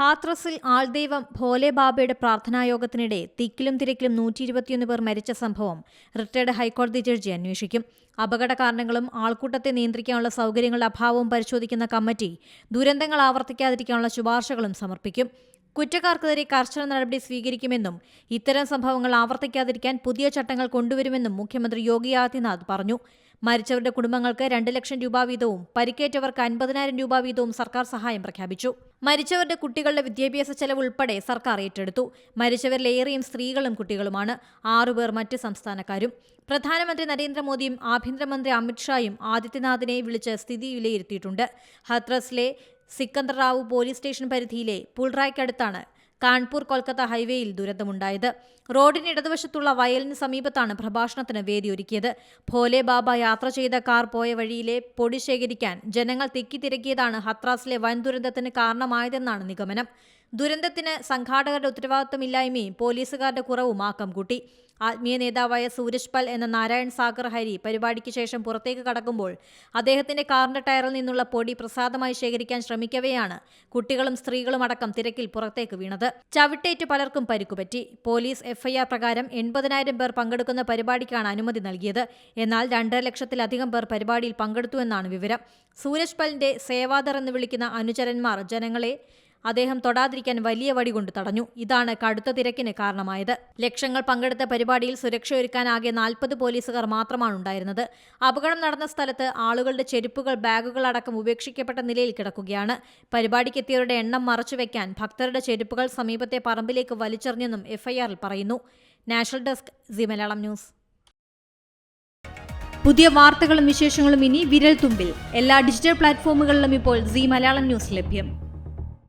ഹാത്രസിൽ ആൾദൈവം ഭോലെ ബാബയുടെ പ്രാർത്ഥനായോഗത്തിനിടെ തിക്കിലും തിരക്കിലും നൂറ്റി ഇരുപത്തിയൊന്ന് പേർ മരിച്ച സംഭവം റിട്ടയർഡ് ഹൈക്കോടതി ജഡ്ജി അന്വേഷിക്കും. അപകട കാരണങ്ങളും ആൾക്കൂട്ടത്തെ നിയന്ത്രിക്കാനുള്ള സൗകര്യങ്ങളുടെ അഭാവവും പരിശോധിക്കുന്ന കമ്മിറ്റി ദുരന്തങ്ങൾ ആവർത്തിക്കാതിരിക്കാനുള്ള ശുപാർശകളും സമർപ്പിക്കും. കുറ്റക്കാർക്കെതിരെ കർശന നടപടി സ്വീകരിക്കുമെന്നും ഇത്തരം സംഭവങ്ങൾ ആവർത്തിക്കാതിരിക്കാൻ പുതിയ ചട്ടങ്ങൾ കൊണ്ടുവരുമെന്നും മുഖ്യമന്ത്രി യോഗി ആദിത്യനാഥ് പറഞ്ഞു. മരിച്ചവരുടെ കുടുംബങ്ങൾക്ക് രണ്ട് ലക്ഷം രൂപ വീതവും പരിക്കേറ്റവർക്ക് അൻപതിനായിരം രൂപ വീതവും സർക്കാർ സഹായം പ്രഖ്യാപിച്ചു. മരിച്ചവരുടെ കുട്ടികളുടെ വിദ്യാഭ്യാസ ചെലവ് ഉൾപ്പെടെ സർക്കാർ ഏറ്റെടുത്തു. മരിച്ചവരിലേറെയും സ്ത്രീകളും കുട്ടികളുമാണ്. ആറുപേർ മറ്റ് സംസ്ഥാനക്കാരും. പ്രധാനമന്ത്രി നരേന്ദ്രമോദിയും ആഭ്യന്തരമന്ത്രി അമിത്ഷായും ആദിത്യനാഥിനെ വിളിച്ച് സ്ഥിതി വിലയിരുത്തിയിട്ടുണ്ട്. ഹത്രസിലെ സിക്കന്ദർ റാവു പോലീസ് സ്റ്റേഷൻ പരിധിയിലെ പുൾറായ്ക്കടുത്താണ് കാൺപൂർ കൊൽക്കത്ത ഹൈവേയിൽ ദുരന്തമുണ്ടായത്. റോഡിന് ഇടതുവശത്തുള്ള വയലിന് സമീപത്താണ് പ്രഭാഷണത്തിന് വേദിയൊരുക്കിയത്. ഭോലെ ബാബ യാത്ര ചെയ്ത കാർ പോയ വഴിയിലെ പൊടി ശേഖരിക്കാൻ ജനങ്ങൾ തിക്കിത്തിരക്കിയതാണ് ഹത്രാസിലെ വൻ ദുരന്തത്തിന് കാരണമായതെന്നാണ് നിഗമനം. ദുരന്തത്തിന് സംഘാടകരുടെ ഉത്തരവാദിത്തമില്ലായ്മയും പോലീസുകാരുടെ കുറവും ആക്കം കൂട്ടി. ആത്മീയ നേതാവായ സൂരജ് പൽ എന്ന നാരായൺ സാഗർ ഹരി പരിപാടിക്ക് ശേഷം പുറത്തേക്ക് കടക്കുമ്പോൾ അദ്ദേഹത്തിന്റെ കാറിന്റെ ടയറിൽ നിന്നുള്ള പൊടി പ്രസാദമായി ശേഖരിക്കാൻ ശ്രമിക്കവെയാണ് കുട്ടികളും സ്ത്രീകളും അടക്കം തിരക്കിൽ പുറത്തേക്ക് വീണത്. ചവിട്ടേറ്റ് പലർക്കും പരിക്കുപറ്റി പോലീസ് എഫ്ഐആർ പ്രകാരം എൺപതിനായിരം പേർ പങ്കെടുക്കുന്ന പരിപാടിക്കാണ് അനുമതി നൽകിയത്. എന്നാൽ രണ്ടര ലക്ഷത്തിലധികം പേർ പരിപാടിയിൽ പങ്കെടുത്തു എന്നാണ് വിവരം. സൂരജ് പലിന്റെ സേവാദർ എന്ന് വിളിക്കുന്ന അനുചരന്മാർ ജനങ്ങളെ അദ്ദേഹം തൊടാതിരിക്കാൻ വലിയ വടി കൊണ്ട് തടഞ്ഞു. ഇതാണ് കടുത്ത തിരക്കിന് കാരണമായത്. ലക്ഷങ്ങൾ പങ്കെടുത്ത പരിപാടിയിൽ സുരക്ഷ ഒരുക്കാനാകെ നാൽപ്പത് പോലീസുകാർ മാത്രമാണ് ഉണ്ടായിരുന്നത്. അപകടം നടന്ന സ്ഥലത്ത് ആളുകളുടെ ചെരുപ്പുകൾ ബാഗുകൾ അടക്കം ഉപേക്ഷിക്കപ്പെട്ട നിലയിൽ കിടക്കുകയാണ്. പരിപാടിക്കെത്തിയവരുടെ എണ്ണം മറച്ചുവെക്കാൻ ഭക്തരുടെ ചെരുപ്പുകൾ സമീപത്തെ പറമ്പിലേക്ക് വലിച്ചെറിഞ്ഞെന്നും എഫ്ഐആറിൽ പറയുന്നു. National desk C Malayalam news. പുതിയ വാർത്തകളും വിശേഷങ്ങളും ഇനി വിരൽ തുമ്പിൽ എല്ലാ ഡിജിറ്റൽ പ്ലാറ്റ്ഫോമുകളിലും ഇപ്പോൾ സി മലയാളം ന്യൂസ് ലഭ്യം.